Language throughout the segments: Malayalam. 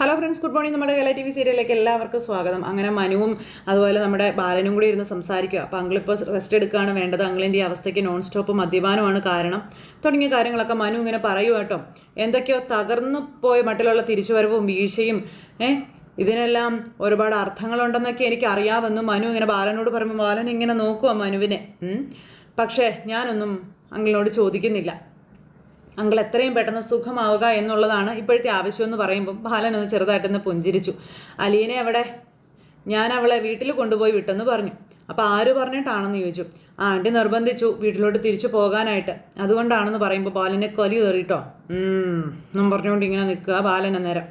ഹലോ ഫ്രണ്ട്സ് ഗുഡ് മോർണിംഗ് നമ്മുടെ കല ടി വി സീരിയലിലേക്ക് എല്ലാവർക്കും സ്വാഗതം. അങ്ങനെ മനുവും അതുപോലെ നമ്മുടെ ബാലനും കൂടി ഇരുന്ന് സംസാരിക്കുക. അപ്പോൾ അങ്കിളിപ്പോൾ റെസ്റ്റ് എടുക്കുകയാണ് വേണ്ടത്. അങ്കിളിന്റെ ഈ അവസ്ഥയ്ക്ക് നോൺ സ്റ്റോപ്പ് മദ്യപാനമാണ് കാരണം. തുടങ്ങിയ കാര്യങ്ങളൊക്കെ മനു ഇങ്ങനെ പറയുക കേട്ടോ. എന്തൊക്കെയോ തകർന്നു പോയ മട്ടിലുള്ള തിരിച്ചുവരവും വീഴ്ചയും ഏ? ഇതിനെല്ലാം ഒരുപാട് അർത്ഥങ്ങളുണ്ടെന്നൊക്കെ എനിക്ക് അറിയാമെന്നും മനു ഇങ്ങനെ ബാലനോട് പറയുമ്പോൾ ബാലൻ ഇങ്ങനെ നോക്കുക മനുവിനെ. പക്ഷേ ഞാനൊന്നും അങ്കിളിനോട് ചോദിക്കുന്നില്ല. അങ്കിൾ എത്രയും പെട്ടെന്ന് സുഖമാവുക എന്നുള്ളതാണ് ഇപ്പോഴത്തെ ആവശ്യം എന്ന് പറയുമ്പോൾ ബാലൻ ഒന്ന് ചെറുതായിട്ടൊന്ന് പുഞ്ചിരിച്ചു. അലീനെ അവിടെ ഞാൻ അവളെ വീട്ടിൽ കൊണ്ടുപോയി വിട്ടെന്ന് പറഞ്ഞു. അപ്പോൾ ആര് പറഞ്ഞിട്ടാണെന്ന് ചോദിച്ചു. ആന്റി നിർബന്ധിച്ചു വീട്ടിലോട്ട് തിരിച്ചു പോകാനായിട്ട്. അതുകൊണ്ടാണെന്ന് പറയുമ്പോൾ ബാലനെ കൊലി കയറിയിട്ടോ എന്നും പറഞ്ഞുകൊണ്ട് ഇങ്ങനെ നിൽക്കുക ബാലൻ അന്നേരം.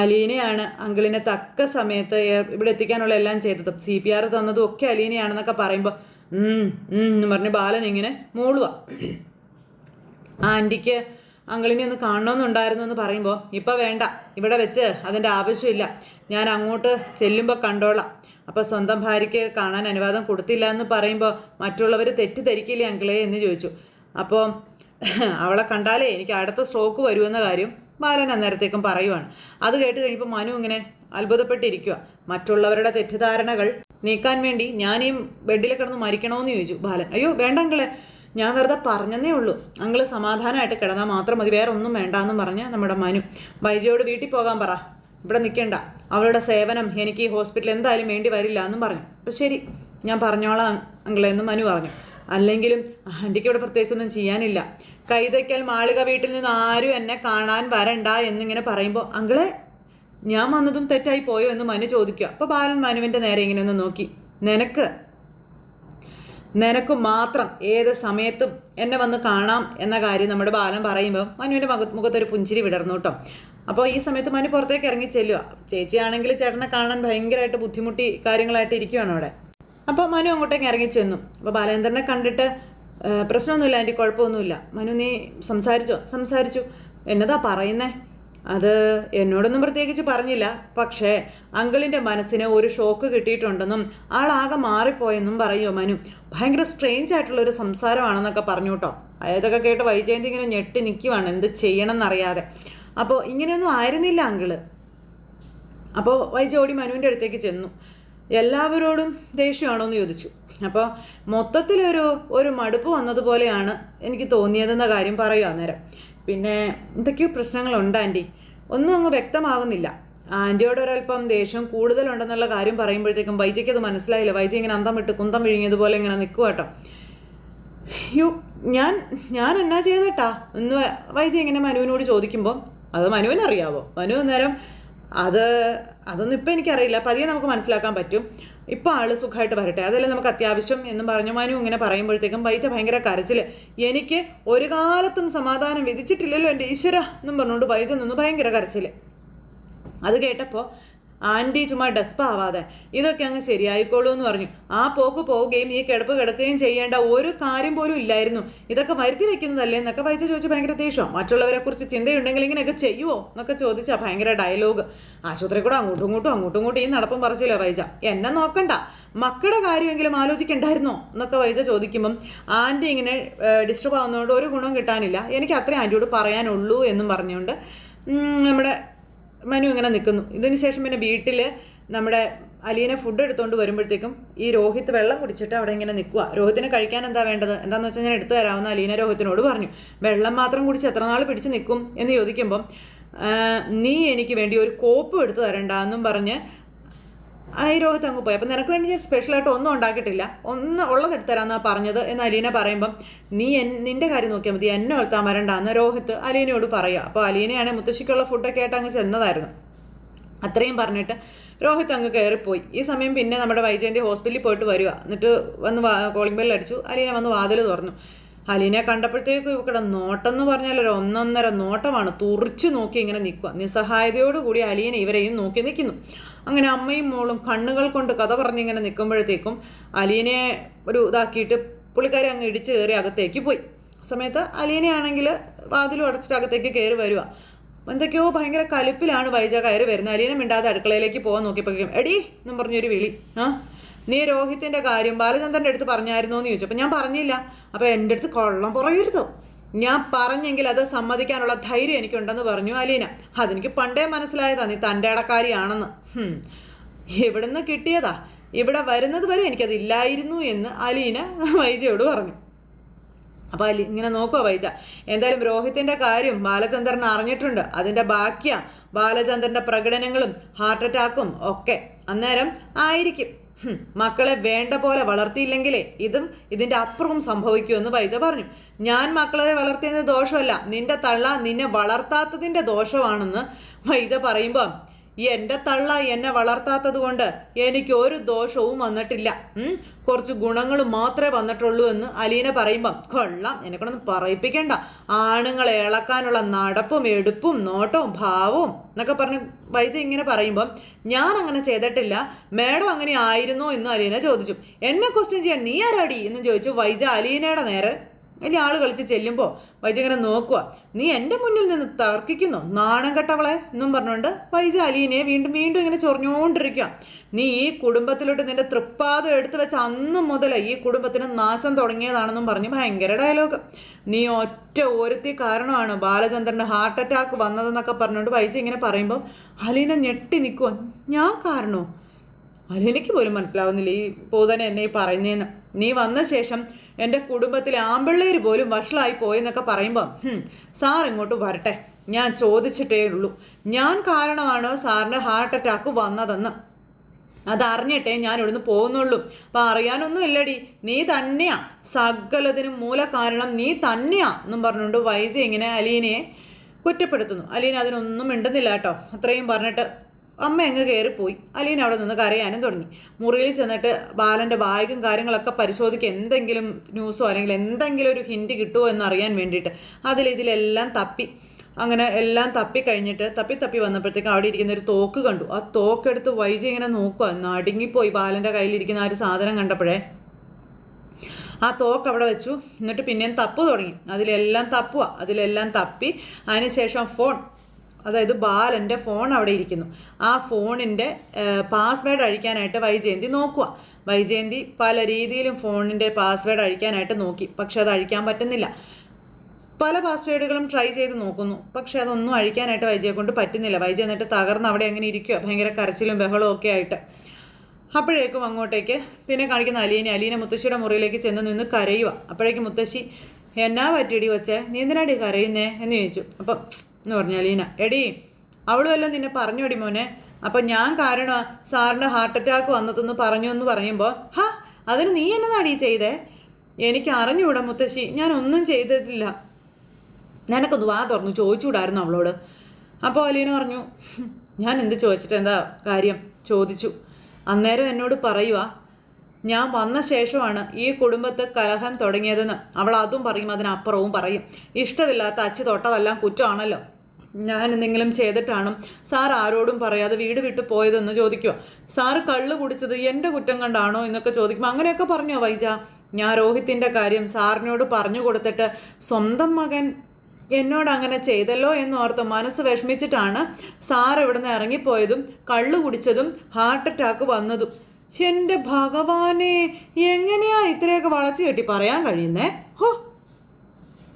അലീനയാണ് അങ്കിളിനെ തക്ക സമയത്ത് ഇവിടെ എത്തിക്കാനുള്ള എല്ലാം ചെയ്തത്. സി പി ആർ തന്നതും ഒക്കെ അലീനയാണെന്നൊക്കെ പറയുമ്പോൾ എന്ന് പറഞ്ഞ് ബാലൻ ഇങ്ങനെ മൂളുക ആന്റിക്ക് അങ്കിളിനെ ഒന്ന് കാണണമെന്നുണ്ടായിരുന്നു എന്ന് പറയുമ്പോൾ ഇപ്പം വേണ്ട ഇവിടെ വെച്ച് അതിന്റെ ആവശ്യമില്ല. ഞാൻ അങ്ങോട്ട് ചെല്ലുമ്പോൾ കണ്ടോളാം. അപ്പോൾ സ്വന്തം ഭാര്യയ്ക്ക് കാണാൻ അനുവാദം കൊടുത്തില്ല എന്ന് പറയുമ്പോൾ മറ്റുള്ളവർ തെറ്റിദ്ധരിക്കില്ലേ അങ്കിളെ? എന്ന് ചോദിച്ചു. അപ്പോൾ അവളെ കണ്ടാലേ എനിക്ക് അടുത്ത സ്ട്രോക്ക് വരുമെന്ന കാര്യം ബാലൻ അന്നേരത്തേക്കും പറയുവാണ്. അത് കേട്ട് കഴിഞ്ഞപ്പോൾ മനു ഇങ്ങനെ അത്ഭുതപ്പെട്ടിരിക്കുക മറ്റുള്ളവരുടെ തെറ്റിദ്ധാരണകൾ നീക്കാൻ വേണ്ടി ഞാൻ ഈ ബെഡിൽ കിടന്ന് മരിക്കണമെന്ന് ചോദിച്ചു ബാലൻ. അയ്യോ വേണ്ട അങ്കിളെ. ഞാൻ വെറുതെ പറഞ്ഞതേ ഉള്ളൂ. അങ്ങൾ സമാധാനമായിട്ട് കിടന്നാൽ മാത്രം മതി. വേറെ ഒന്നും വേണ്ട എന്ന് പറഞ്ഞ് നമ്മുടെ മനു വൈജയോട് വീട്ടിൽ പോകാൻ പറ. ഇവിടെ നിൽക്കണ്ട. അവളുടെ സേവനം എനിക്ക് ഈ ഹോസ്പിറ്റലിൽ എന്തായാലും വേണ്ടി വരില്ല എന്നും പറഞ്ഞു. അപ്പോൾ ശരി ഞാൻ പറഞ്ഞോളാം അങ്കിളെ എന്ന് മനു പറഞ്ഞു. അല്ലെങ്കിലും ആന്റിക്ക് ഇവിടെ പ്രത്യേകിച്ചൊന്നും ചെയ്യാനില്ല. കൈതയ്ക്കൽ മാളിക വീട്ടിൽ നിന്ന് ആരും എന്നെ കാണാൻ വരണ്ട എന്നിങ്ങനെ പറയുമ്പോൾ അങ്ങളെ ഞാൻ വന്നതും തെറ്റായി പോയോ? എന്ന് മനു ചോദിക്കുക. അപ്പോൾ ബാലൻ മനുവിന്റെ നേരെ ഇങ്ങനെ ഒന്ന് നോക്കി. നിനക്ക് നിനക്ക് മാത്രം ഏത് സമയത്തും എന്നെ വന്ന് കാണാം എന്ന കാര്യം നമ്മുടെ ബാലൻ പറയുമ്പോൾ മനുവിന്റെ മുഖ മുഖത്തൊരു പുഞ്ചിരി വിടർന്നു കേട്ടോ. അപ്പോൾ ഈ സമയത്ത് മനു പുറത്തേക്ക് ഇറങ്ങി ചെല്ലുക. ചേച്ചിയാണെങ്കിൽ ചേട്ടനെ കാണാൻ ഭയങ്കരമായിട്ട് ബുദ്ധിമുട്ടി കാര്യങ്ങളായിട്ട് ഇരിക്കുകയാണ് അവിടെ. അപ്പോൾ മനു അങ്ങോട്ടേക്ക് ഇറങ്ങി ചെന്നു. അപ്പോൾ ബാലേന്ദ്രനെ കണ്ടിട്ട് "ഏ, പ്രശ്നമൊന്നുമില്ല ആന്റി കുഴപ്പമൊന്നുമില്ല. മനു നീ സംസാരിച്ചോ? സംസാരിച്ചു. എന്നതാ പറയുന്നേ? അത് എന്നോടൊന്നും പ്രത്യേകിച്ച് പറഞ്ഞില്ല. പക്ഷേ അങ്കിളിന്റെ മനസ്സിന് ഒരു ഷോക്ക് കിട്ടിയിട്ടുണ്ടെന്നും ആളാകെ മാറിപ്പോയെന്നും പറയുമോ മനു. ഭയങ്കര സ്ട്രെയിഞ്ച് ആയിട്ടുള്ളൊരു സംസാരമാണെന്നൊക്കെ പറഞ്ഞു കേട്ടോ. അതൊക്കെ കേട്ട് വൈജയന്തി ഇങ്ങനെ ഞെട്ടി നിൽക്കുവാണ് എന്ത് ചെയ്യണം എന്നറിയാതെ അപ്പോൾ ഇങ്ങനെയൊന്നും ആയിരുന്നില്ല അങ്കിൾ. അപ്പോൾ വൈജോടി മനുവിന്റെ അടുത്തേക്ക് ചെന്നു. എല്ലാവരോടും ദേഷ്യമാണോ എന്ന് ചോദിച്ചു. അപ്പോൾ മൊത്തത്തിലൊരു ഒരു മടുപ്പ് വന്നതുപോലെയാണ് എനിക്ക് തോന്നിയതെന്ന കാര്യം പറയുക അന്നേരം. പിന്നെ എന്തൊക്കെയോ പ്രശ്നങ്ങളുണ്ട് ആന്റി. ഒന്നും അങ്ങ് വ്യക്തമാകുന്നില്ല. ആന്റിയോട് ഒരല്പം ദേഷ്യം കൂടുതലുണ്ടെന്നുള്ള കാര്യം പറയുമ്പോഴത്തേക്കും വൈജയ്ക്ക് അത് മനസ്സിലായില്ല. വൈജ ഇങ്ങനെ അന്തം വിട്ട് കുന്തം വിഴുങ്ങിയതുപോലെ ഇങ്ങനെ നിൽക്കുക കേട്ടോ യു ഞാൻ ഞാൻ എന്നാ ചെയ്തേട്ടാ? എന്ന് വൈജി ഇങ്ങനെ മനുവിനോട് ചോദിക്കുമ്പോൾ അത് മനുവിനറിയാവോ മനു അന്നേരം അത് അതൊന്നും ഇപ്പം എനിക്കറിയില്ല. പതിയെ നമുക്ക് മനസ്സിലാക്കാൻ പറ്റും. ഇപ്പം ആൾ സുഖമായിട്ട് വരട്ടെ. അതല്ലേ നമുക്ക് അത്യാവശ്യം എന്നും പറഞ്ഞു മനു ഇങ്ങനെ പറയുമ്പോഴത്തേക്കും വൈച്ച ഭയങ്കര കരച്ചിൽ എനിക്ക് ഒരു കാലത്തും സമാധാനം വിധിച്ചിട്ടില്ലല്ലോ എന്റെ ഈശ്വര എന്നും പറഞ്ഞുകൊണ്ട് വൈച്ച നിന്ന് ഭയങ്കര കരച്ചിൽ അത് കേട്ടപ്പോൾ ആന്റി ചുമ്മാ ഡെസ്പ ആവാതെ ഇതൊക്കെ അങ്ങ് ശരിയായിക്കോളൂ എന്ന് പറഞ്ഞു. ആ പോക്ക് പോവുകയും ഈ കിടപ്പ് കിടക്കുകയും ചെയ്യേണ്ട ഒരു കാര്യം പോലും ഇല്ലായിരുന്നു. ഇതൊക്കെ വരുത്തി വെക്കുന്നതല്ലേ എന്നൊക്കെ വായിച്ച് ചോദിച്ചു ഭയങ്കര ദേഷ്യം. മറ്റുള്ളവരെ കുറിച്ച് ചിന്തയുണ്ടെങ്കിൽ ഇങ്ങനെയൊക്കെ ചെയ്യുമോ എന്നൊക്കെ ചോദിച്ചാ ഭയങ്കര ഡയലോഗ് ആശുപത്രി കൂടെ അങ്ങോട്ടും ഇങ്ങോട്ടും അങ്ങോട്ടും ഇങ്ങോട്ടും ഈ നടപ്പം പറച്ചില്ല വൈജ. എന്നെ നോക്കണ്ട. മക്കളുടെ കാര്യമെങ്കിലും ആലോചിക്കണ്ടായിരുന്നോ എന്നൊക്കെ വൈജ ചോദിക്കുമ്പം ആന്റി ഇങ്ങനെ ഡിസ്റ്റർബ് ആവുന്നതുകൊണ്ട് ഒരു ഗുണവും കിട്ടാനില്ല. എനിക്ക് അത്രയും ആന്റിയോട് പറയാനുള്ളൂ എന്നും പറഞ്ഞുകൊണ്ട് നമ്മുടെ മനു ഇങ്ങനെ നിൽക്കുന്നു ഇതിന് ശേഷം പിന്നെ വീട്ടിൽ നമ്മുടെ അലീനെ ഫുഡ് എടുത്തുകൊണ്ട് വരുമ്പോഴത്തേക്കും ഈ രോഹിത് വെള്ളം കുടിച്ചിട്ട് അവിടെ ഇങ്ങനെ നിൽക്കുക രോഹിത്തിന് കഴിക്കാൻ എന്താ വേണ്ടത്? എന്താണെന്ന് വെച്ചാൽ ഞാൻ എടുത്തു തരാമെന്ന് അലീന രോഹിത്തിനോട് പറഞ്ഞു. വെള്ളം മാത്രം കുടിച്ച് എത്ര നാൾ പിടിച്ച് നിൽക്കും എന്ന് ചോദിക്കുമ്പം നീ എനിക്ക് വേണ്ടി ഒരു കോപ്പ് എടുത്തു തരണ്ട എന്നും പറഞ്ഞ് ഈ രോഹിത് അങ്ങ് പോയി. അപ്പം നിനക്ക് വേണ്ടി ഞാൻ സ്പെഷ്യലായിട്ട് ഒന്നും ഉണ്ടാക്കിയിട്ടില്ല. ഒന്ന് ഉള്ളത് എടുത്തരാന്നാ പറഞ്ഞത് എന്ന് അലീന പറയുമ്പം നീ എൻ നിന്റെ കാര്യം നോക്കിയാൽ മതി. എന്നെ ഒഴുത്താൻ വരണ്ട. എന്ന് രോഹിത് അലീനയോട് പറയുക അപ്പോൾ അലീനയാണ് മുത്തശ്ശിക്കുള്ള ഫുഡൊക്കെ ആയിട്ട് അങ്ങ് ചെന്നതായിരുന്നു. അത്രയും പറഞ്ഞിട്ട് രോഹിത് അങ്ങ് കയറിപ്പോയി ഈ സമയം പിന്നെ നമ്മുടെ വൈജയന്തി ഹോസ്പിറ്റലിൽ പോയിട്ട് വരിക എന്നിട്ട് വന്ന് കോളിംഗ് ബെല്ല് അടിച്ചു. അലീന വന്ന് വാതിൽ തുറന്നു. അലീനെ കണ്ടപ്പോഴത്തേക്കും ഇവക്കടെ നോട്ടം എന്ന് പറഞ്ഞാൽ ഒരു ഒന്നൊന്നര നോട്ടമാണ്. തുറിച്ചു നോക്കി ഇങ്ങനെ നിൽക്കുക നിസ്സഹായതയോടുകൂടി അലീന ഇവരെയും നോക്കി നിൽക്കുന്നു. അങ്ങനെ അമ്മയും മോളും കണ്ണുകൾ കൊണ്ട് കഥ പറഞ്ഞിങ്ങനെ നിൽക്കുമ്പോഴത്തേക്കും അലീനെ ഒരു ഇതാക്കിയിട്ട് പുള്ളിക്കാരി അങ്ങ് ഇടിച്ച് കയറി അകത്തേക്ക് പോയി. സമയത്ത് അലീനയാണെങ്കിൽ വാതിലും അടച്ചിട്ട് അകത്തേക്ക് കയറി വരിക എന്തൊക്കെയോ ഭയങ്കര കലിപ്പിലാണ് വൈജ കയറി വരുന്നത്. അലീന മിണ്ടാതെ അടുക്കളയിലേക്ക് പോകാൻ നോക്കിയപ്പോഴേക്കും എടി എന്നും പറഞ്ഞൊരു വിളി. ആ നീ രോഹിത്തിന്റെ കാര്യം ബാലചന്ദ്രന്റെ അടുത്ത് പറഞ്ഞായിരുന്നോ എന്ന് ചോദിച്ചു. അപ്പം ഞാൻ പറഞ്ഞില്ല. അപ്പം എന്റെ അടുത്ത് കൊള്ളം പറയരുതോ. ഞാൻ പറഞ്ഞെങ്കിൽ അത് സമ്മതിക്കാനുള്ള ധൈര്യം എനിക്കുണ്ടെന്ന് പറഞ്ഞു അലീന. അതെനിക്ക് പണ്ടേ മനസ്സിലായതാ നീ തന്റെ ഇടക്കാരിയാണെന്ന്. എവിടുന്ന് കിട്ടിയതാ? ഇവിടെ വരുന്നത് വരെ എനിക്കതില്ലായിരുന്നു എന്ന് അലീന വൈജയോട് പറഞ്ഞു. അപ്പോൾ അലി ഇങ്ങനെ നോക്കുക വൈജ. എന്തായാലും രോഹിത്തിന്റെ കാര്യം ബാലചന്ദ്രൻ അറിഞ്ഞിട്ടുണ്ട്. അതിന്റെ ബാക്കിയാ ബാലചന്ദ്രന്റെ പ്രകടനങ്ങളും ഹാർട്ട് അറ്റാക്കും ഒക്കെ അന്നേരം ആയിരിക്കും. മക്കളെ വേണ്ട പോലെ വളർത്തിയില്ലെങ്കിലേ ഇതും ഇതിന്റെ അപ്പുറവും സംഭവിക്കുമെന്ന് വൈജ പറഞ്ഞു. ഞാൻ മക്കളെ വളർത്തിയതിന്റെ ദോഷമല്ല നിന്റെ തള്ള നിന്നെ വളർത്താത്തതിന്റെ ദോഷമാണെന്ന് വൈജ പറയുമ്പോൾ എന്റെ തള്ള എന്നെ വളർത്താത്തത് കൊണ്ട് എനിക്ക് ഒരു ദോഷവും വന്നിട്ടില്ല. കുറച്ച് ഗുണങ്ങൾ മാത്രമേ വന്നിട്ടുള്ളൂ എന്ന് അലീന പറയുമ്പം കൊള്ളാം എന്നെക്കൊണ്ടൊന്നും പറയിപ്പിക്കണ്ട. ആണുങ്ങളെ ഇളക്കാനുള്ള നടപ്പും എടുപ്പും നോട്ടവും ഭാവവും എന്നൊക്കെ പറഞ്ഞ് വൈജ ഇങ്ങനെ പറയുമ്പം ഞാൻ അങ്ങനെ ചെയ്തിട്ടില്ല. മേഡം അങ്ങനെ ആയിരുന്നോ? എന്ന് അലീന ചോദിച്ചു. എന്നെ ക്വസ്റ്റ്യൻ ചെയ്യാൻ നീ ആരാടി? എന്ന് ചോദിച്ചു വൈജ അലീനയുടെ നേരെ വലിയ ആൾ കളിച്ച് ചെല്ലുമ്പോൾ വൈജ അങ്ങനെ നോക്കുക നീ എന്റെ മുന്നിൽ നിന്ന് തർക്കിക്കുന്നു. നാണം കെട്ടവളെ എന്നും പറഞ്ഞുകൊണ്ട് വൈജ അലീനെ വീണ്ടും വീണ്ടും ഇങ്ങനെ ചൊറിഞ്ഞുകൊണ്ടിരിക്കുക നീ ഈ കുടുംബത്തിലോട്ട് നിന്റെ തൃപ്പാദം എടുത്തു വെച്ച അന്ന് മുതൽ ഈ കുടുംബത്തിന് നാശം തുടങ്ങിയതാണെന്നും പറഞ്ഞ് ഭയങ്കര ഡയലോഗ് നീ ഒറ്റ ഒരുത്തി കാരണമാണ് ബാലചന്ദ്രന് ഹാർട്ട് അറ്റാക്ക് വന്നതെന്നൊക്കെ പറഞ്ഞുകൊണ്ട് വൈജ ഇങ്ങനെ പറയുമ്പോൾ അലീന ഞെട്ടി നിൽക്കുക ഞാൻ കാരണോ? അലീനയ്ക്ക് പോലും മനസ്സിലാവുന്നില്ല ഈ പൂതന എന്നെ ഈ പറയുന്നതെന്ന് നീ വന്ന ശേഷം എന്റെ കുടുംബത്തിലെ ആമ്പിള്ളേർ പോലും വഷളായി പോയെന്നൊക്കെ പറയുമ്പോൾ "ഹും, സാർ ഇങ്ങോട്ട് വരട്ടെ. ഞാൻ ചോദിച്ചിട്ടേ ഉള്ളൂ. ഞാൻ കാരണമാണോ സാറിന് ഹാർട്ട് അറ്റാക്ക് വന്നതെന്ന്. അതറിഞ്ഞിട്ടേ ഞാൻ ഇവിടുന്ന് പോകുന്നുള്ളൂ. അപ്പം അറിയാനൊന്നും ഇല്ലടി. നീ തന്നെയാ. സകലതിനും മൂല കാരണം നീ തന്നെയാ എന്നും പറഞ്ഞുകൊണ്ട് വൈജി ഇങ്ങനെ അലീനയെ കുറ്റപ്പെടുത്തുന്നു. അലീന അതിനൊന്നും മിണ്ടുന്നില്ല കേട്ടോ. അത്രയും പറഞ്ഞിട്ട് അമ്മ അങ്ങ് കയറിപ്പോയി. അലീൻ അവിടെ നിന്ന് കരയാനും തുടങ്ങി. മുറിയിൽ ചെന്നിട്ട് ബാലന്റെ ബാഗും കാര്യങ്ങളൊക്കെ പരിശോധിക്കുക എന്തെങ്കിലും ന്യൂസോ അല്ലെങ്കിൽ എന്തെങ്കിലും ഒരു ഹിൻഡ് കിട്ടുമോ എന്ന് അറിയാൻ വേണ്ടിയിട്ട്. അതിൽ ഇതിലെല്ലാം തപ്പി. അങ്ങനെ എല്ലാം തപ്പി കഴിഞ്ഞിട്ട് തപ്പി തപ്പി വന്നപ്പോഴത്തേക്കും അവിടെ ഇരിക്കുന്ന ഒരു തോക്ക് കണ്ടു. ആ തോക്കെടുത്ത് വൈജി ഇങ്ങനെ നോക്കുക നടുങ്ങിപ്പോയി ബാലന്റെ കയ്യിലിരിക്കുന്ന ആ ഒരു സാധനം കണ്ടപ്പോഴേ. ആ തോക്ക് അവിടെ വെച്ചു. എന്നിട്ട് പിന്നെയും തപ്പ് തുടങ്ങി. അതിലെല്ലാം തപ്പുക അതിലെല്ലാം തപ്പി. അതിനുശേഷം ഫോൺ അതായത് ബാലന്റെ ഫോൺ അവിടെ ഇരിക്കുന്നു. ആ ഫോണിന്റെ പാസ്വേഡ് അഴിക്കാനായിട്ട് വൈജയന്തി നോക്കുക. വൈജയന്തി പല രീതിയിലും ഫോണിന്റെ പാസ്വേഡ് അഴിക്കാനായിട്ട് നോക്കി. പക്ഷെ അത് അഴിക്കാൻ പറ്റുന്നില്ല. പല പാസ്വേഡുകളും ട്രൈ ചെയ്ത് നോക്കുന്നു. പക്ഷെ അതൊന്നും അഴിക്കാനായിട്ട് വൈജയെ കൊണ്ട് പറ്റുന്നില്ല. വൈജ എന്നിട്ട് തകർന്ന് അവിടെ അങ്ങനെ ഇരിക്കുക? ഭയങ്കര കരച്ചിലും ബഹളവും ഒക്കെ ആയിട്ട്. അപ്പോഴേക്കും അങ്ങോട്ടേക്ക് പിന്നെ കാണിക്കുന്ന അലീനെ. അലീന മുത്തശ്ശിയുടെ മുറിയിലേക്ക് ചെന്ന് നിന്ന് കരയുക അപ്പോഴേക്കും മുത്തശ്ശി എന്നാ പറ്റിയടി വച്ചേ നീ എന്തിനാടി കരയുന്നേ? എന്ന് ചോദിച്ചു. അപ്പം എന്ന് പറഞ്ഞു അലീന. എടി അവളും നിന്നെ പറഞ്ഞു എടി മോനെ. അപ്പം ഞാൻ കാരണം സാറിന്റെ ഹാർട്ട് അറ്റാക്ക് വന്നതെന്ന് പറഞ്ഞു എന്ന് പറയുമ്പോൾ ഹാ അതിന് നീ എന്നെ എന്നതാടി ചെയ്തേ? എനിക്ക് അറിഞ്ഞൂടാ മുത്തശ്ശി ഞാൻ ഒന്നും ചെയ്തിട്ടില്ല. നിനക്കൊന്ന് വാ തുറന്നു ചോദിച്ചുകൂടായിരുന്നു അവളോട്. അപ്പോൾ അലീന പറഞ്ഞു ഞാൻ എന്ത് ചോദിച്ചിട്ട് എന്താ കാര്യം? ചോദിച്ചു. അന്നേരം എന്നോട് പറയുക ഞാൻ വന്ന ശേഷമാണ് ഈ കുടുംബത്തെ കലഹം തുടങ്ങിയതെന്ന്. അവൾ അതും പറയും അതിനപ്പുറവും പറയും. ഇഷ്ടമില്ലാത്ത അച്ഛ തൊട്ടതെല്ലാം കുറ്റമാണല്ലോ. ഞാൻ എന്തെങ്കിലും ചെയ്തിട്ടാണ്? സാർ ആരോടും പറയാതെ വീട് വിട്ടു പോയതെന്ന് ചോദിക്കുക സാർ കള്ള് കുടിച്ചത് എന്റെ കുറ്റം കണ്ടാണോ എന്നൊക്കെ ചോദിക്കുമ്പോൾ അങ്ങനെയൊക്കെ പറഞ്ഞോ വൈജ. ഞാൻ രോഹിത്തിന്റെ കാര്യം സാറിനോട് പറഞ്ഞു കൊടുത്തിട്ട് സ്വന്തം മകൻ എന്നോട് അങ്ങനെ ചെയ്തല്ലോ എന്നോർത്ത് മനസ്സ് വിഷമിച്ചിട്ടാണ് സാർ ഇവിടുന്ന് ഇറങ്ങിപ്പോയതും കള്ളു കുടിച്ചതും ഹാർട്ട് അറ്റാക്ക് വന്നതും. എന്റെ ഭഗവാനെ എങ്ങനെയാ ഇത്രയൊക്കെ വളച്ചു കെട്ടി പറയാൻ കഴിയുന്നേ? ഹോ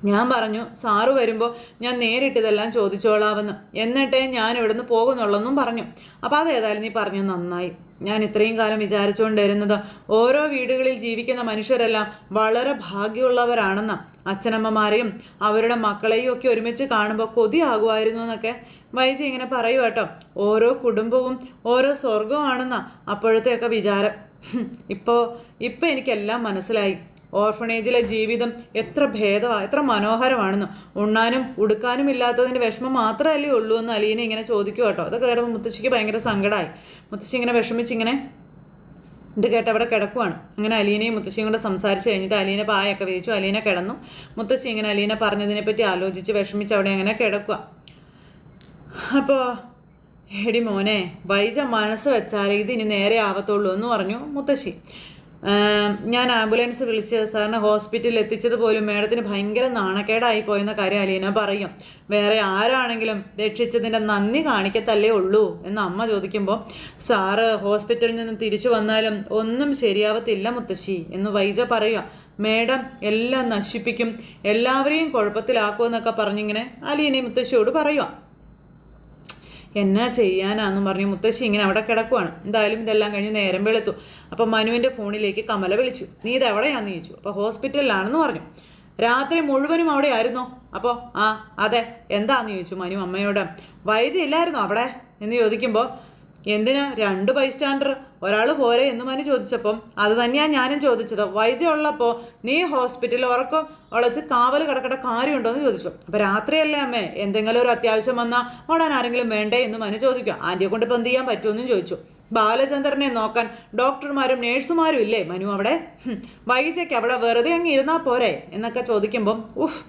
ഞാൻ പറഞ്ഞു സാറ് വരുമ്പോൾ ഞാൻ നേരിട്ട് ഇതെല്ലാം ചോദിച്ചോളാമെന്ന്. എന്നിട്ടേ ഞാൻ ഇവിടുന്ന് പോകുന്നുള്ളെന്നും പറഞ്ഞു. അപ്പോൾ അതേതായാലും നീ പറഞ്ഞു നന്നായി. ഞാൻ ഇത്രയും കാലം വിചാരിച്ചുകൊണ്ടിരുന്നത് ഓരോ വീടുകളിൽ ജീവിക്കുന്ന മനുഷ്യരെല്ലാം വളരെ ഭാഗ്യമുള്ളവരാണെന്ന്. അച്ഛനമ്മമാരെയും അവരുടെ മക്കളെയും ഒക്കെ ഒരുമിച്ച് കാണുമ്പോൾ കൊതിയാകുമായിരുന്നു എന്നൊക്കെ വൈജി ഇങ്ങനെ പറയൂ കേട്ടോ. ഓരോ കുടുംബവും ഓരോ സ്വർഗമാണെന്നാ അപ്പോഴത്തെയൊക്കെ വിചാരം. ഇപ്പോൾ ഇപ്പോൾ എനിക്കെല്ലാം മനസ്സിലായി. ഓർഫണേജിലെ ജീവിതം എത്ര ഭേദമാണ് എത്ര മനോഹരമാണെന്ന്. ഉണ്ണാനും ഉടുക്കാനും ഇല്ലാത്തതിന്റെ വിഷമം മാത്രമല്ലേ ഉള്ളൂ എന്ന് അലീന ഇങ്ങനെ ചോദിക്കും കേട്ടോ. അതൊക്കെ കേട്ടപ്പോൾ മുത്തശ്ശിക്ക് ഭയങ്കര സങ്കടമായി മുത്തശ്ശി ഇങ്ങനെ വിഷമിച്ചിങ്ങനെ ഇത് കേട്ട് അവിടെ കിടക്കുവാണ്. അങ്ങനെ അലീനയും മുത്തശ്ശിയും കൂടെ സംസാരിച്ച് കഴിഞ്ഞിട്ട് അലീന പായൊക്കെ വിരിച്ചു. അലീന കിടന്നു. മുത്തശ്ശി ഇങ്ങനെ അലീന പറഞ്ഞതിനെപ്പറ്റി ആലോചിച്ച് വിഷമിച്ച് അവിടെ അങ്ങനെ കിടക്കുക അപ്പോൾ എടി മോനെ വൈജ മനസ്സ് വെച്ചാൽ ഇതിനി നേരെ ആവത്തുള്ളൂ എന്ന് പറഞ്ഞു മുത്തശ്ശി. ഞാൻ ആംബുലൻസ് വിളിച്ച് സാറിനെ ഹോസ്പിറ്റലിൽ എത്തിച്ചത് പോലും മേഡത്തിന് ഭയങ്കര നാണക്കേടായി പോയെന്ന കാര്യം അലീന പറയും. വേറെ ആരാണെങ്കിലും രക്ഷിച്ചതിന്റെ നന്ദി കാണിക്കത്തല്ലേ ഉള്ളൂ എന്ന് അമ്മ ചോദിക്കുമ്പോൾ സാറ് ഹോസ്പിറ്റലിൽ നിന്ന് തിരിച്ചു വന്നാലും ഒന്നും ശരിയാവത്തില്ല മുത്തശ്ശി എന്ന് വൈജ പറയുക. മേഡം എല്ലാം നശിപ്പിക്കും എല്ലാവരെയും കുഴപ്പത്തിലാക്കുമെന്നൊക്കെ പറഞ്ഞിങ്ങനെ അലീനെ മുത്തശ്ശിയോട് പറയുക. എന്നാ ചെയ്യാനാന്ന് പറഞ്ഞ് മുത്തശ്ശി ഇങ്ങനെ അവിടെ കിടക്കുവാണ്. എന്തായാലും ഇതെല്ലാം കഴിഞ്ഞ് നേരം വെളുത്തു. അപ്പം മനുവിന്റെ ഫോണിലേക്ക് കമല വിളിച്ചു. നീ ഇത് എവിടെയാന്ന്? ചോദിച്ചു. അപ്പോൾ ഹോസ്പിറ്റലിലാണെന്ന് പറഞ്ഞു. രാത്രി മുഴുവനും അവിടെ ആയിരുന്നോ അപ്പോൾ ആ അതെ. എന്താന്ന്? ചോദിച്ചു മനു അമ്മയോട്. വൈദ്യ ഇല്ലായിരുന്നോ അവിടെ? എന്ന് ചോദിക്കുമ്പോൾ എന്തിനാ? രണ്ട് ബൈസ്റ്റാൻഡർ ഒരാൾ പോരെ എന്ന് മനു ചോദിച്ചപ്പം അത് തന്നെയാണ് ഞാനും ചോദിച്ചത്. വൈദ്യം ഉള്ളപ്പോൾ നീ ഹോസ്പിറ്റലിൽ ഉറക്കം ഉളച്ച് കാവൽ കിടക്കട കാര്യമുണ്ടോ എന്ന് ചോദിച്ചു. അപ്പോൾ രാത്രിയല്ലേ അമ്മേ? എന്തെങ്കിലും ഒരു അത്യാവശ്യം വന്നാൽ ഓടാൻ ആരെങ്കിലും വേണ്ടേ എന്ന് മനു ചോദിക്കും. ആന്റിയെ കൊണ്ട് ഇപ്പം എന്ത് ചെയ്യാൻ പറ്റുമെന്നും ചോദിച്ചു. ബാലചന്ദ്രനെ നോക്കാൻ ഡോക്ടർമാരും നേഴ്സുമാരും ഇല്ലേ മനു അവിടെ? വൈകിച്ചേക്ക് അവിടെ വെറുതെ അങ്ങ് ഇരുന്നാൽ പോരെ എന്നൊക്കെ ചോദിക്കുമ്പം ഉഫ്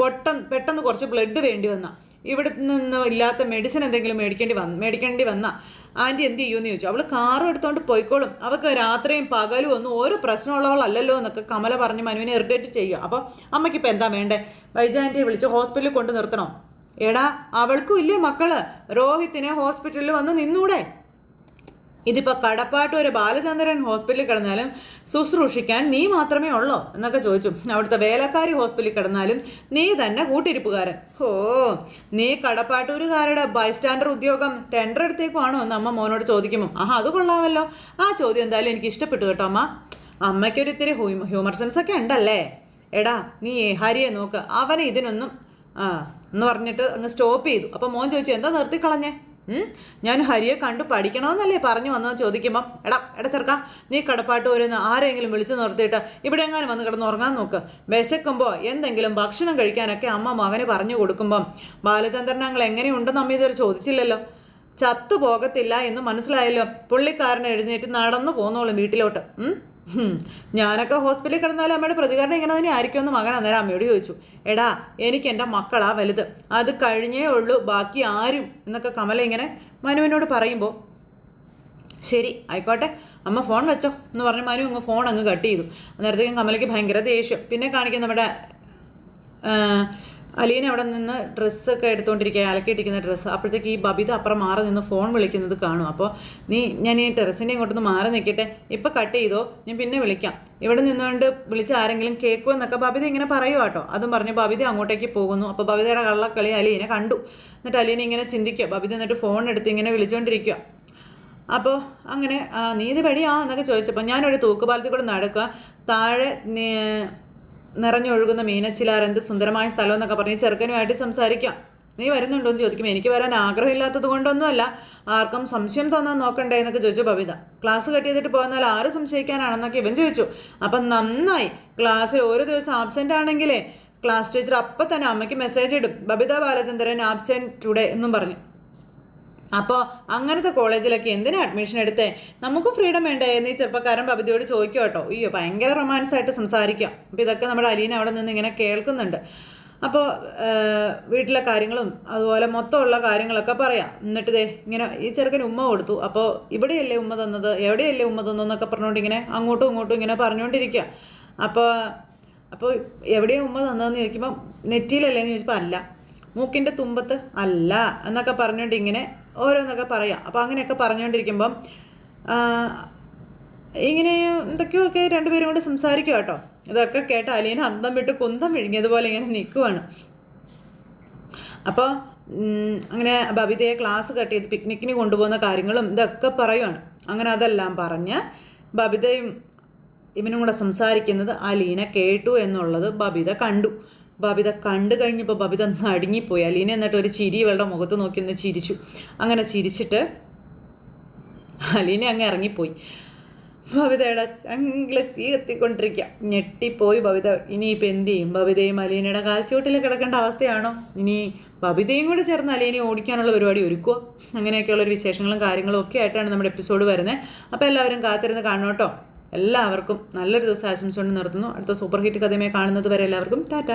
കൊട്ട പെട്ടെന്ന് കുറച്ച് ബ്ലഡ് വേണ്ടി വന്ന. ഇവിടെ നിന്ന് ഇല്ലാത്ത മെഡിസിൻ എന്തെങ്കിലും മേടിക്കേണ്ടി വന്ന മേടിക്കേണ്ടി വന്ന. ആന്റി എന്ത് ചെയ്യുമെന്ന് ചോദിച്ചു. അവൾ കാറും എടുത്തുകൊണ്ട് പോയിക്കോളും. അവൾക്ക് രാത്രിയും പകലും ഒന്നും ഒരു പ്രശ്നമുള്ളവളല്ലോ എന്നൊക്കെ കമല പറഞ്ഞ് മനുവിനെ ഇറിറ്റേറ്റ് ചെയ്യുക. അപ്പോൾ അമ്മയ്ക്ക് ഇപ്പം എന്താ വേണ്ടേ? വൈജ ആന്റിയെ വിളിച്ച് ഹോസ്പിറ്റലിൽ കൊണ്ട് നിർത്തണം? എടാ അവൾക്കും ഇല്ലേ മക്കൾ? രോഹിത്തിനെ ഹോസ്പിറ്റലിൽ വന്ന് നിന്നൂടെ. ഇതിപ്പോൾ കടപ്പാട്ട് ഒരു ബാലചന്ദ്രൻ ഹോസ്പിറ്റലിൽ കിടന്നാലും ശുശ്രൂഷിക്കാൻ നീ മാത്രമേ ഉള്ളോ എന്നൊക്കെ ചോദിച്ചു. അവിടുത്തെ വേലക്കാരി ഹോസ്പിറ്റലിൽ കിടന്നാലും നീ തന്നെ കൂട്ടിരിപ്പുകാരൻ. ഓ നീ കടപ്പാട്ടൂരുകാരുടെ ബൈസ്റ്റാൻഡർ ഉദ്യോഗം ടെൻഡർ എടുത്തേക്കുവാണോ എന്ന് അമ്മ മോനോട് ചോദിക്കുമ്പോൾ ആഹാ അത് കൊള്ളാമല്ലോ. ആ ചോദ്യം എന്തായാലും എനിക്ക് ഇഷ്ടപ്പെട്ടു കേട്ടോ അമ്മ. അമ്മയ്ക്കൊരു ഇത്തിരി ഹ്യൂമർ സെൻസ് ഒക്കെ ഉണ്ടല്ലേ? എടാ നീ ഹരിയെ നോക്ക്. അവനെ ഇതിനൊന്നും ആ എന്ന് പറഞ്ഞിട്ട് അങ്ങ് സ്റ്റോപ്പ് ചെയ്തു. അപ്പം മോൻ ചോദിച്ചു എന്താ നിർത്തിക്കളഞ്ഞേ? ഞാൻ ഹരിയെ കണ്ടു പഠിക്കണമെന്നല്ലേ പറഞ്ഞു വന്നതെന്ന് ചോദിക്കുമ്പോൾ എടാ എടാ ചെറുക്ക നീ കടപ്പാട്ട് വരുന്ന ആരെങ്കിലും വിളിച്ചു നിർത്തിയിട്ട് ഇവിടെ എങ്ങാനും വന്ന് കിടന്ന് ഉറങ്ങാൻ നോക്ക്. വിശക്കുമ്പോൾ എന്തെങ്കിലും ഭക്ഷണം കഴിക്കാനൊക്കെ അമ്മ മകന് പറഞ്ഞു കൊടുക്കുമ്പം ബാലചന്ദ്രൻ ഞങ്ങൾ എങ്ങനെയുണ്ടെന്ന് അമ്മ ഇതുവരെ ചോദിച്ചില്ലല്ലോ. ചത്തു പോകത്തില്ല എന്ന് മനസ്സിലായല്ലോ. പുള്ളിക്കാരൻ എഴുന്നേറ്റ് നടന്നു പോന്നോളും വീട്ടിലോട്ട്. ഞാനൊക്കെ ഹോസ്പിറ്റലിൽ കിടന്നാലും അമ്മയുടെ പ്രതികരണം ഇങ്ങനെ തന്നെ ആയിരിക്കുമെന്ന് മകൻ അന്നേരം അമ്മയോട് ചോദിച്ചു. എടാ എനിക്ക് എന്റെ മക്കളാ വലുത്. അത് കഴിഞ്ഞേ ഉള്ളൂ ബാക്കി ആരും എന്നൊക്കെ കമല ഇങ്ങനെ മനുവിനോട് പറയുമ്പോൾ ശരി ആയിക്കോട്ടെ അമ്മ ഫോൺ വെച്ചോ എന്ന് പറഞ്ഞ് മനു അങ്ങ് ഫോൺ അങ്ങ് കട്ട് ചെയ്തു. അന്നേരത്തേക്കും കമലയ്ക്ക് ഭയങ്കര ദേഷ്യം. പിന്നെ കാണിക്കുന്ന നമ്മുടെ അലീന അവിടെ നിന്ന് ഡ്രസ്സൊക്കെ എടുത്തുകൊണ്ടിരിക്കുക അലക്കിയിട്ടിരിക്കുന്ന ഡ്രസ്സ്. അപ്പോഴത്തേക്ക് ഈ ബബിത അപ്പുറം മാറി നിന്ന് ഫോൺ വിളിക്കുന്നത് കാണും. അപ്പോൾ നീ ഞാൻ ഈ ടെറസിന്റെ ഇങ്ങോട്ടൊന്ന് മാറി നിൽക്കട്ടെ. ഇപ്പം കട്ട് ചെയ്തോ ഞാൻ പിന്നെ വിളിക്കാം. ഇവിടെ നിന്നുകൊണ്ട് വിളിച്ച് ആരെങ്കിലും കേൾക്കുമോ എന്നൊക്കെ ബബിത ഇങ്ങനെ പറയുക കേട്ടോ. അതും പറഞ്ഞ് ബബിത അങ്ങോട്ടേക്ക് പോകുന്നു. അപ്പോൾ ബബിതയുടെ കള്ളക്കളി അലീനെ കണ്ടു. എന്നിട്ട് അലീന ഇങ്ങനെ ചിന്തിക്കുക. ബബിത എന്നിട്ട് ഫോൺ എടുത്ത് ഇങ്ങനെ വിളിച്ചുകൊണ്ടിരിക്കുക അപ്പോൾ അങ്ങനെ നീ വഴിയാ? എന്നൊക്കെ ചോദിച്ചപ്പോൾ ഞാനൊരു തൂക്കുപാലത്തിൽ കൂടെ നടക്കുക. താഴെ നിറഞ്ഞൊഴുകുന്ന മീനച്ചിലാർ എന്ത് സുന്ദരമായ സ്ഥലം എന്നൊക്കെ പറഞ്ഞ് ചെറുക്കനുമായിട്ട് സംസാരിക്കാം. നീ വരുന്നുണ്ടോ എന്ന് ചോദിക്കും. എനിക്ക് വരാൻ ആഗ്രഹമില്ലാത്തത് കൊണ്ടൊന്നുമല്ല. ആർക്കും സംശയം തോന്നാൻ നോക്കണ്ടേ എന്നൊക്കെ ചോദിച്ചു ബബിത. ക്ലാസ് കട്ട് ചെയ്തിട്ട് പോകുന്നാൽ ആര് സംശയിക്കാനാണെന്നൊക്കെ ഇവൻ ചോദിച്ചു. അപ്പം നന്നായി. ക്ലാസ്സിൽ ഒരു ദിവസം ആബ്സെന്റ് ആണെങ്കിലേ ക്ലാസ് ടീച്ചർ അപ്പം തന്നെ അമ്മയ്ക്ക് മെസ്സേജ് ഇടും. ബബിത ബാലചന്ദ്രൻ ആബ്സെന്റ് ടുഡേ എന്നും പറഞ്ഞു. അപ്പോൾ അങ്ങനത്തെ കോളേജിലൊക്കെ എന്തിനാ അഡ്മിഷൻ എടുത്തേ? നമുക്ക് ഫ്രീഡം വേണ്ടേ? എന്ന് ഈ ചെറുപ്പക്കാരൻ പബിതിയോട് ചോദിക്കും കേട്ടോ. അയ്യോ ഭയങ്കര റൊമാൻസ് ആയിട്ട് സംസാരിക്കാം. അപ്പോൾ ഇതൊക്കെ നമ്മുടെ അലീന അവിടെ നിന്ന് ഇങ്ങനെ കേൾക്കുന്നുണ്ട്. അപ്പോൾ വീട്ടിലെ കാര്യങ്ങളും അതുപോലെ മൊത്തമുള്ള കാര്യങ്ങളൊക്കെ പറയാം. എന്നിട്ട് ദേ ഇങ്ങനെ ഈ ചെറുക്കൻ ഉമ്മ കൊടുത്തു. അപ്പോൾ ഇവിടെയല്ലേ ഉമ്മ തന്നത്? എവിടെയല്ലേ ഉമ്മ തന്നതെന്നൊക്കെ പറഞ്ഞുകൊണ്ട് ഇങ്ങനെ അങ്ങോട്ടും ഇങ്ങോട്ടും ഇങ്ങനെ പറഞ്ഞുകൊണ്ടിരിക്കുക അപ്പോൾ അപ്പോൾ എവിടെയാണ് ഉമ്മ തന്നതെന്ന് ചോദിക്കുമ്പോൾ നെറ്റിയിലല്ലേ എന്ന് ചോദിച്ചപ്പോൾ അല്ല. മൂക്കിന്റെ തുമ്പത്ത് അല്ല എന്നൊക്കെ പറഞ്ഞുകൊണ്ട് ഇങ്ങനെ ഓരോന്നൊക്കെ പറയാം. അപ്പോൾ അങ്ങനെയൊക്കെ പറഞ്ഞുകൊണ്ടിരിക്കുമ്പം ഇങ്ങനെ ഇങ്ങനെ എന്തൊക്കെയൊക്കെ രണ്ടുപേരും കൂടി സംസാരിക്കുക കേട്ടോ. ഇതൊക്കെ കേട്ട് അലീന അന്തം വിട്ട് കുന്തം വിഴുങ്ങിയതുപോലെ ഇങ്ങനെ നിൽക്കുവാണ് അപ്പോൾ അങ്ങനെ ബബിതയെ ക്ലാസ് കട്ട് ചെയ്ത് പിക്നിക്കിന് കൊണ്ടുപോകുന്ന കാര്യങ്ങളും ഇതൊക്കെ പറയുവാണ്. അങ്ങനെ അതെല്ലാം പറഞ്ഞ് ബബിതയും ഇവനും കൂടെ സംസാരിക്കുന്നത് അലീന കേട്ടു എന്നുള്ളത് ബബിത കണ്ടു. ബബിത കണ്ടു കഴിഞ്ഞപ്പോൾ ബബിത നടുങ്ങിപ്പോയി. അലീന എന്നിട്ട് ഒരു ചിരി ഇവളുടെ മുഖത്ത് നോക്കി ഒന്ന് ചിരിച്ചു. അങ്ങനെ ചിരിച്ചിട്ട് അലീന അങ്ങ് ഇറങ്ങിപ്പോയി. ബബിതയുടെ അങ്ങനെ തീ കത്തിക്കൊണ്ടിരിക്കുക ഞെട്ടിപ്പോയി ബബിത. ഇനിയിപ്പോൾ എന്ത് ചെയ്യും? ബബിതയും അലീനയുടെ കാൽച്ചുവട്ടിൽ കിടക്കേണ്ട അവസ്ഥയാണോ? ഇനി ബബിതയും കൂടെ ചേർന്ന് അലീനെ ഓടിക്കാനുള്ള പരിപാടി ഒരുക്കുക അങ്ങനെയൊക്കെയുള്ളൊരു വിശേഷങ്ങളും കാര്യങ്ങളും ഒക്കെ ആയിട്ടാണ് നമ്മുടെ എപ്പിസോഡ് വരുന്നത് അപ്പോൾ എല്ലാവരും കാത്തിരുന്ന് കാണണം എല്ലാവർക്കും നല്ലൊരു ദിവസം ആശംസ കൊണ്ട് നിർത്തുന്നു. അടുത്ത സൂപ്പർ ഹിറ്റ് കഥയുമായി കാണുന്നത് വരെ എല്ലാവർക്കും ടാറ്റ.